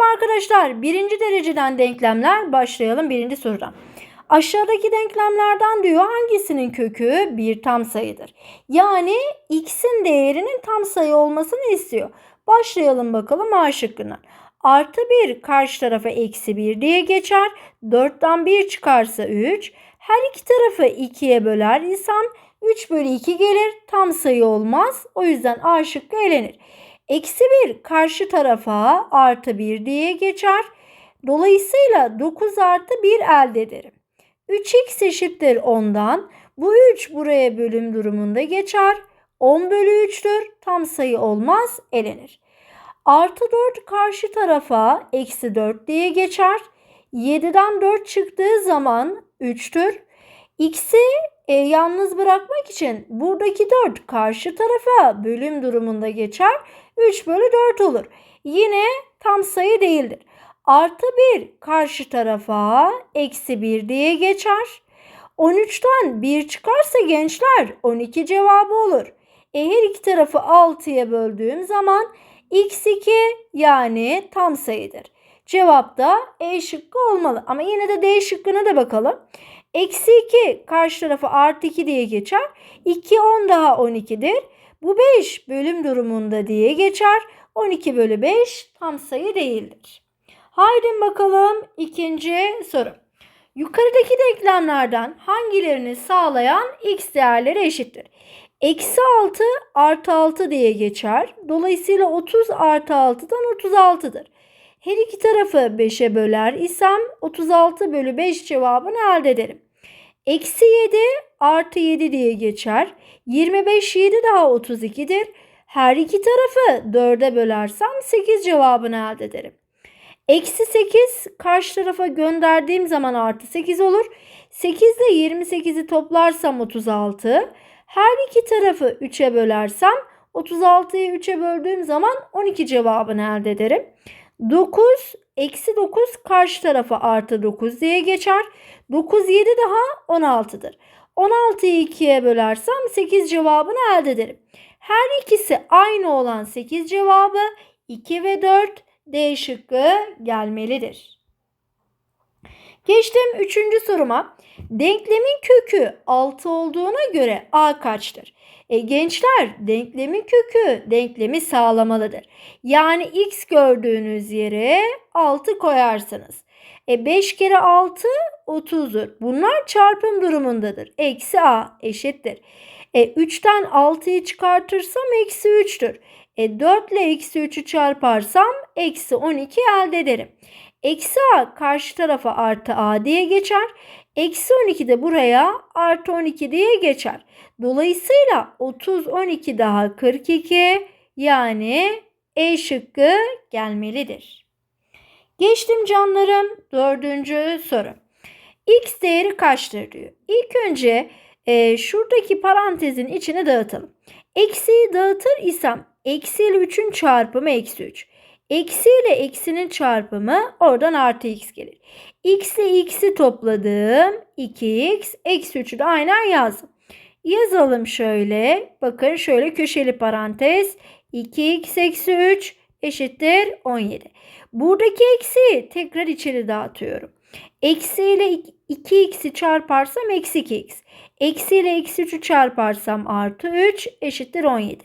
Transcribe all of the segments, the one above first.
Bakalım arkadaşlar birinci dereceden denklemler başlayalım birinci sorudan. Aşağıdaki denklemlerden diyor hangisinin kökü bir tam sayıdır? Yani x'in değerinin tam sayı olmasını istiyor. Başlayalım bakalım A şıkkından. Artı 1 karşı tarafa eksi 1 diye geçer. 4'ten 1 çıkarsa 3. Her iki tarafı 2'ye böler isem 3 bölü 2 gelir. Tam sayı olmaz. O yüzden A şıkkı elenir. Eksi 1 karşı tarafa artı 1 diye geçer. Dolayısıyla 9 artı 1 elde ederim. 3x eşittir 10'dan. Bu 3 buraya bölüm durumunda geçer. 10 bölü 3'tür. Tam sayı olmaz. Elenir. Artı 4 karşı tarafa eksi 4 diye geçer. 7'den 4 çıktığı zaman 3'tür. X'i e, yalnız bırakmak için buradaki 4 karşı tarafa bölüm durumunda geçer. 3 bölü 4 olur. Yine tam sayı değildir. Artı 1 karşı tarafa eksi 1 diye geçer. 13'ten 1 çıkarsa gençler 12 cevabı olur. E her iki tarafı 6'ya böldüğüm zaman x2 yani tam sayıdır. Cevap da E şıkkı olmalı. Ama yine de D şıkkına da bakalım. Eksi 2 karşı tarafı artı 2 diye geçer. 2 10 daha 12'dir. Bu 5 bölüm durumunda diye geçer. 12 bölü 5 tam sayı değildir. Haydi bakalım ikinci soru. Yukarıdaki denklemlerden hangilerini sağlayan x değerleri eşittir? Eksi 6 artı 6 diye geçer. Dolayısıyla 30 artı 6'dan 36'dır. Her iki tarafı 5'e böler isem 36 bölü 5 cevabını elde ederim. Eksi 7 artı 7 diye geçer. 25 7 daha 32'dir. Her iki tarafı 4'e bölersem 8 cevabını elde ederim. Eksi 8 karşı tarafa gönderdiğim zaman artı 8 olur. 8 ile 28'i toplarsam 36. Her iki tarafı 3'e bölersem 36'yı 3'e böldüğüm zaman 12 cevabını elde ederim. 9 eksi 9 karşı tarafa artı 9 diye geçer. 9 7 daha 16'dır. 16'yı 2'ye bölersem 8 cevabını elde ederim. Her ikisi aynı olan 8 cevabı 2 ve 4 D şıkkı gelmelidir. Geçtim 3. soruma. Denklemin kökü 6 olduğuna göre A kaçtır? E, gençler denklemin kökü denklemi sağlamalıdır. Yani x gördüğünüz yere 6 koyarsınız. E 5 kere 6 30'dur. Bunlar çarpım durumundadır. Eksi a eşittir. E 3'ten 6'yı çıkartırsam eksi 3'tür. E 4 ile eksi 3'ü çarparsam eksi 12 elde ederim. Eksi a karşı tarafa artı a diye geçer. Eksi 12 de buraya artı 12 diye geçer. Dolayısıyla 30 12 daha 42 yani E şıkkı gelmelidir. Geçtim canlarım dördüncü soru. X değeri kaçtır diyor. İlk önce e, şuradaki parantezin içine dağıtalım. Eksiyi dağıtır isem eksi ile 3'ün çarpımı eksi 3. Eksi ile eksinin çarpımı oradan artı x gelir. x ile x'i topladım. 2x eksi 3'ü de aynen yazdım. Yazalım şöyle. Bakın şöyle köşeli parantez. 2x eksi 3 eşittir 17. Buradaki eksiyi tekrar içeri dağıtıyorum. Eksi ile 2x'i çarparsam eksi 2x. Eksi ile eksi 3'ü çarparsam artı 3 eşittir 17.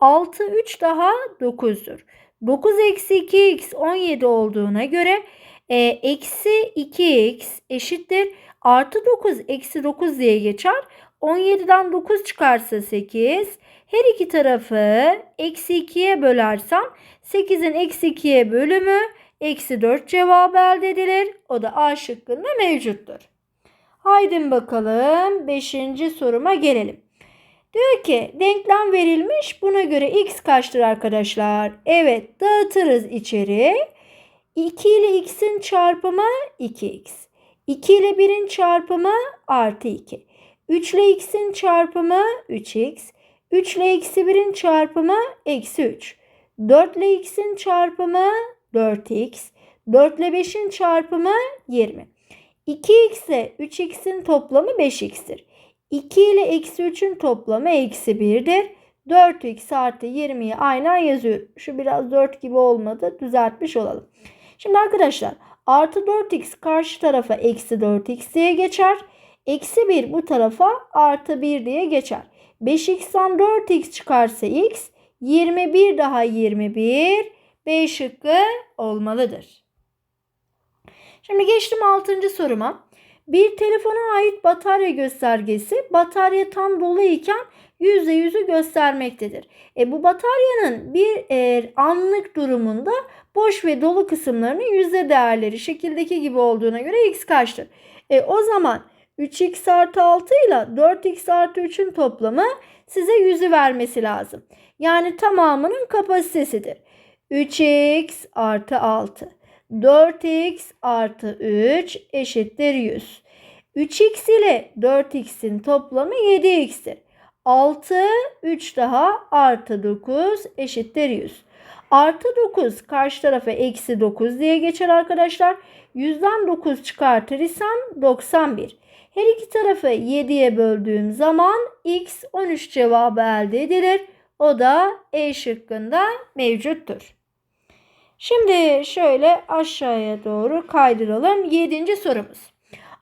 6 3 daha 9'dur. 9 eksi 2x 17 olduğuna göre e, eksi 2x eşittir. Artı 9 eksi 9 diye geçer. 17'den 9 çıkarsa 8. Her iki tarafı eksi 2'ye bölersem 8'in eksi 2'ye bölümü eksi 4 cevabı elde edilir. O da A şıkkında mevcuttur. Haydi bakalım 5. soruma gelelim. Diyor ki denklem verilmiş. Buna göre x kaçtır arkadaşlar? Evet dağıtırız içeri. 2 ile x'in çarpımı 2x. 2 ile 1'in çarpımı artı 2. 3 ile x'in çarpımı 3x. 3 ile eksi 1'in çarpımı eksi 3. 4 ile x'in çarpımı 4x. 4 ile 5'in çarpımı 20. 2x ile 3x'in toplamı 5x'tir. 2 ile eksi 3'ün toplamı eksi 1'dir. 4x artı 20'yi aynen yazıyorum. Şu biraz 4 gibi olmadı. Düzeltmiş olalım. Şimdi arkadaşlar artı 4x karşı tarafa eksi 4x diye geçer. Eksi 1 bu tarafa artı 1 diye geçer. 5x'ten 4x çıkarsa x 21 daha 21 B şıkkı olmalıdır. Şimdi geçtim 6. soruma. Bir telefona ait batarya göstergesi batarya tam dolu iken %100'ü göstermektedir. E, bu bataryanın bir e, anlık durumunda boş ve dolu kısımlarının yüzde değerleri şekildeki gibi olduğuna göre x kaçtır? E, o zaman 3x artı 6 ile 4x artı 3'ün toplamı size 100'ü vermesi lazım. Yani tamamının kapasitesidir. 3x artı 6. 4x artı 3 eşittir 100. 3x ile 4x'in toplamı 7x'tir. 6, 3 daha artı 9 eşittir 100. Artı 9 karşı tarafa eksi 9 diye geçer arkadaşlar. 100'den 9 çıkartır isem 91. Her iki tarafı 7'ye böldüğüm zaman x 13 cevabı elde edilir. O da E şıkkında mevcuttur. Şimdi şöyle aşağıya doğru kaydıralım. Yedinci sorumuz.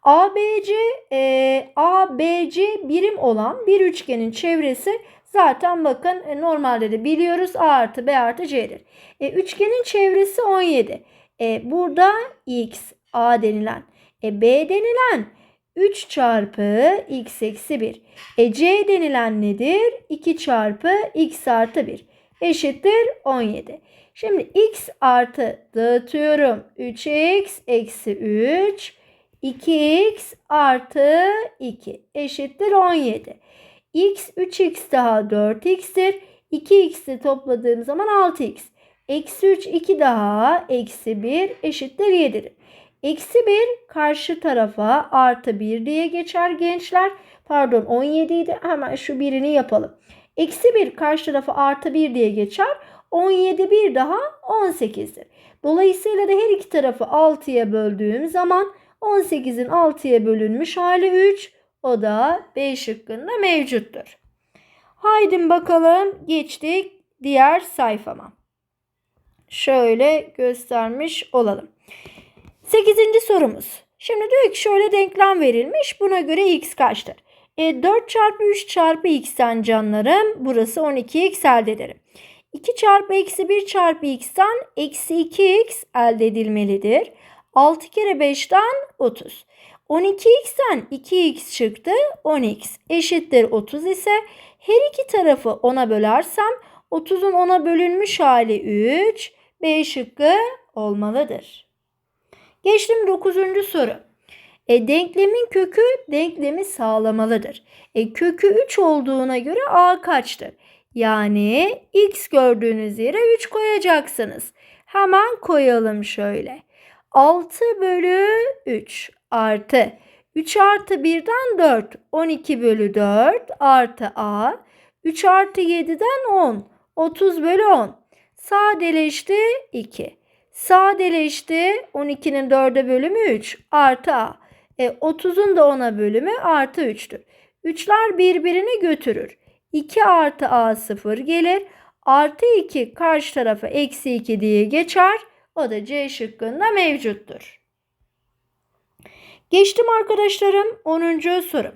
ABC, e, ABC birim olan bir üçgenin çevresi zaten bakın e, normalde de biliyoruz A artı B artı C'dir. E, üçgenin çevresi 17. E, burada X, A denilen, e, B denilen 3 çarpı x eksi 1. E c denilen nedir? 2 çarpı x artı 1 eşittir 17. Şimdi x artı dağıtıyorum. 3x eksi 3 2x artı 2 eşittir 17. x 3x daha 4x'tir. 2x'i topladığım zaman 6x. Eksi 3 2 daha eksi 1 eşittir 7'dir. Eksi 1 karşı tarafa artı 1 diye geçer gençler. Pardon 17 idi. Hemen şu birini yapalım. Eksi 1 karşı tarafa artı 1 diye geçer. 17 bir daha 18'dir. Dolayısıyla da her iki tarafı 6'ya böldüğüm zaman 18'in 6'ya bölünmüş hali 3. O da B şıkkında mevcuttur. Haydi bakalım geçtik diğer sayfama. Şöyle göstermiş olalım. 8. sorumuz. Şimdi diyor ki şöyle denklem verilmiş. Buna göre x kaçtır? E, 4 çarpı 3 çarpı x'ten canlarım. Burası 12x elde ederim. 2 çarpı eksi 1 çarpı x'ten eksi 2x elde edilmelidir. 6 kere 5'ten 30. 12x'ten 2x çıktı. 10x eşittir 30 ise her iki tarafı 10'a bölersem 30'un 10'a bölünmüş hali 3. B şıkkı olmalıdır. Geçtim 9. soru. E, denklemin kökü denklemi sağlamalıdır. E, kökü 3 olduğuna göre a kaçtır? Yani x gördüğünüz yere 3 koyacaksınız. Hemen koyalım şöyle. 6 bölü 3 artı 3 artı 1'den 4. 12 bölü 4 artı a. 3 artı 7'den 10. 30 bölü 10. Sadeleşti 2. Sadeleşti 12'nin 4'e bölümü 3 artı a. E, 30'un da 10'a bölümü artı 3'tür. 3'ler birbirini götürür. 2 artı a 0 gelir. Artı 2 karşı tarafa eksi 2 diye geçer. O da C şıkkında mevcuttur. Geçtim arkadaşlarım 10. soru.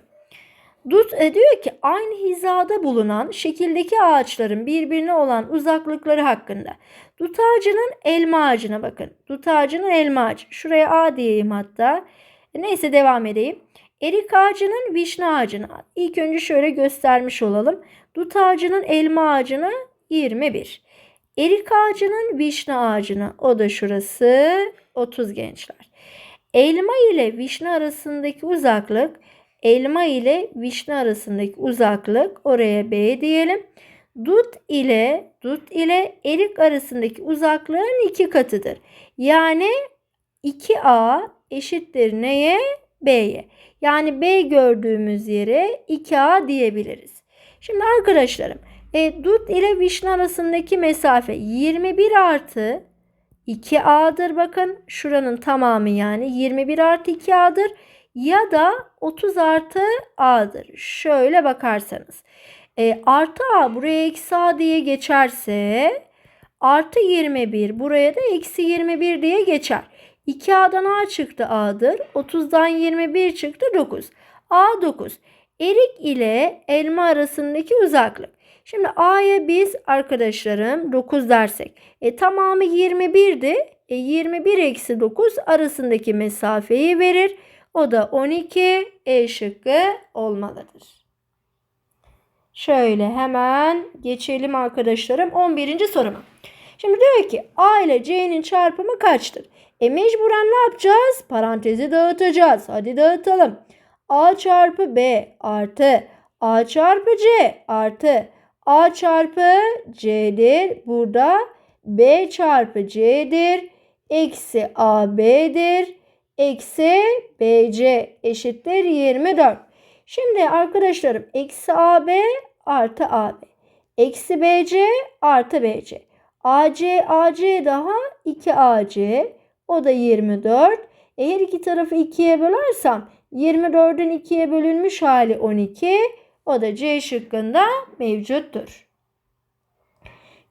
Dut e, diyor ki aynı hizada bulunan şekildeki ağaçların birbirine olan uzaklıkları hakkında. Dut ağacının elma ağacına bakın. Dut ağacının elma ağacı. Şuraya A diyeyim hatta. Neyse devam edeyim. Erik ağacının vişne ağacına. İlk önce şöyle göstermiş olalım. Dut ağacının elma ağacına 21. Erik ağacının vişne ağacına. O da şurası 30 gençler. Elma ile vişne arasındaki uzaklık elma ile vişne arasındaki uzaklık oraya B diyelim. Dut ile dut ile erik arasındaki uzaklığın iki katıdır. Yani 2A eşittir neye? B'ye. Yani B gördüğümüz yere 2A diyebiliriz. Şimdi arkadaşlarım e, dut ile vişne arasındaki mesafe 21 artı 2A'dır. Bakın şuranın tamamı yani 21 artı 2A'dır. Ya da 30 artı A'dır. Şöyle bakarsanız. E, artı A buraya eksi A diye geçerse Artı 21 buraya da eksi 21 diye geçer. 2A'dan A çıktı A'dır. 30'dan 21 çıktı 9. A 9. Erik ile elma arasındaki uzaklık. Şimdi A'ya biz arkadaşlarım 9 dersek. E tamamı 21'di. E 21 eksi 9 arasındaki mesafeyi verir. O da 12 E şıkkı olmalıdır. Şöyle hemen geçelim arkadaşlarım 11. soruma. Şimdi diyor ki A ile C'nin çarpımı kaçtır? E mecburen ne yapacağız? Parantezi dağıtacağız. Hadi dağıtalım. A çarpı B artı A çarpı C artı A çarpı C'dir. Burada B çarpı C'dir. Eksi AB'dir. Eksi BC eşittir 24. Şimdi arkadaşlarım eksi AB artı AB. Eksi BC artı BC. AC AC daha 2AC. O da 24. E her iki tarafı 2'ye bölersem 24'ün 2'ye bölünmüş hali 12. O da C şıkkında mevcuttur.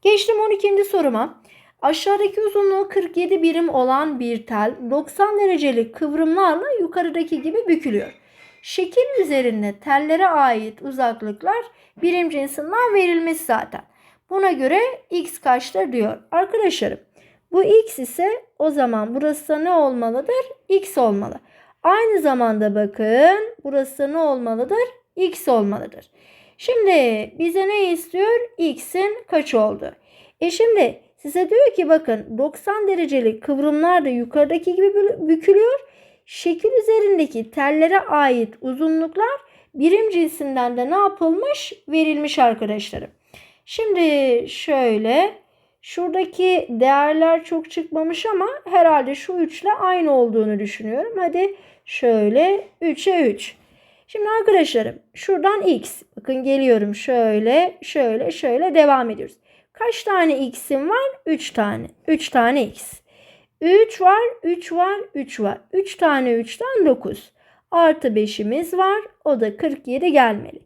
Geçtim 12. soruma. Aşağıdaki uzunluğu 47 birim olan bir tel 90 derecelik kıvrımlarla yukarıdaki gibi bükülüyor. Şekil üzerinde tellere ait uzaklıklar birim cinsinden verilmiş zaten. Buna göre x kaçtır diyor. Arkadaşlarım bu x ise o zaman burası da ne olmalıdır? x olmalı. Aynı zamanda bakın burası da ne olmalıdır? x olmalıdır. Şimdi bize ne istiyor? x'in kaç oldu? E şimdi size diyor ki bakın 90 derecelik kıvrımlar da yukarıdaki gibi bükülüyor. Şekil üzerindeki tellere ait uzunluklar birim cinsinden de ne yapılmış? Verilmiş arkadaşlarım. Şimdi şöyle şuradaki değerler çok çıkmamış ama herhalde şu üçle aynı olduğunu düşünüyorum. Hadi şöyle 3'e 3. Şimdi arkadaşlarım şuradan x. Bakın geliyorum şöyle şöyle şöyle devam ediyoruz. Kaç tane x'im var? 3 tane. 3 tane x. 3 var, 3 var, 3 var. 3 tane 3'ten 9. Artı 5'imiz var. O da 47 gelmeli.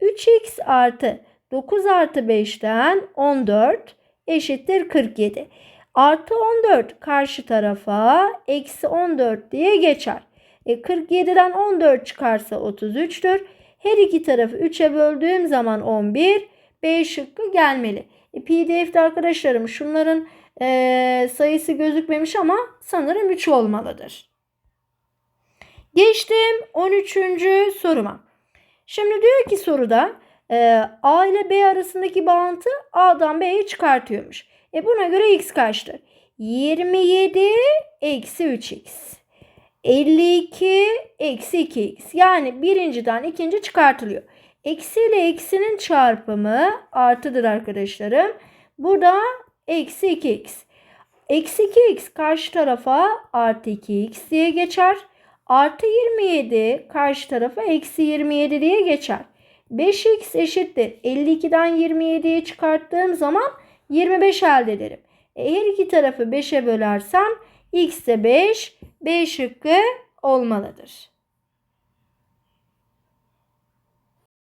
3x artı 9 artı 5'ten 14 eşittir 47. Artı 14 karşı tarafa eksi 14 diye geçer. E 47'den 14 çıkarsa 33'tür. Her iki tarafı 3'e böldüğüm zaman 11. B şıkkı gelmeli. E, PDF'de arkadaşlarım şunların e, sayısı gözükmemiş ama sanırım 3 olmalıdır. Geçtim 13. soruma. Şimdi diyor ki soruda e, A ile B arasındaki bağıntı A'dan B'ye çıkartıyormuş. E buna göre x kaçtır? 27 eksi 3x. 52 eksi 2x. Yani birinciden ikinci çıkartılıyor. Eksi ile eksinin çarpımı artıdır arkadaşlarım. Bu da eksi 2x. Eksi 2x karşı tarafa artı 2x diye geçer. Artı 27 karşı tarafa eksi 27 diye geçer. 5x eşittir. 52'den 27'yi çıkarttığım zaman 25 elde ederim. Her iki tarafı 5'e bölersem x de 5, B şıkkı olmalıdır.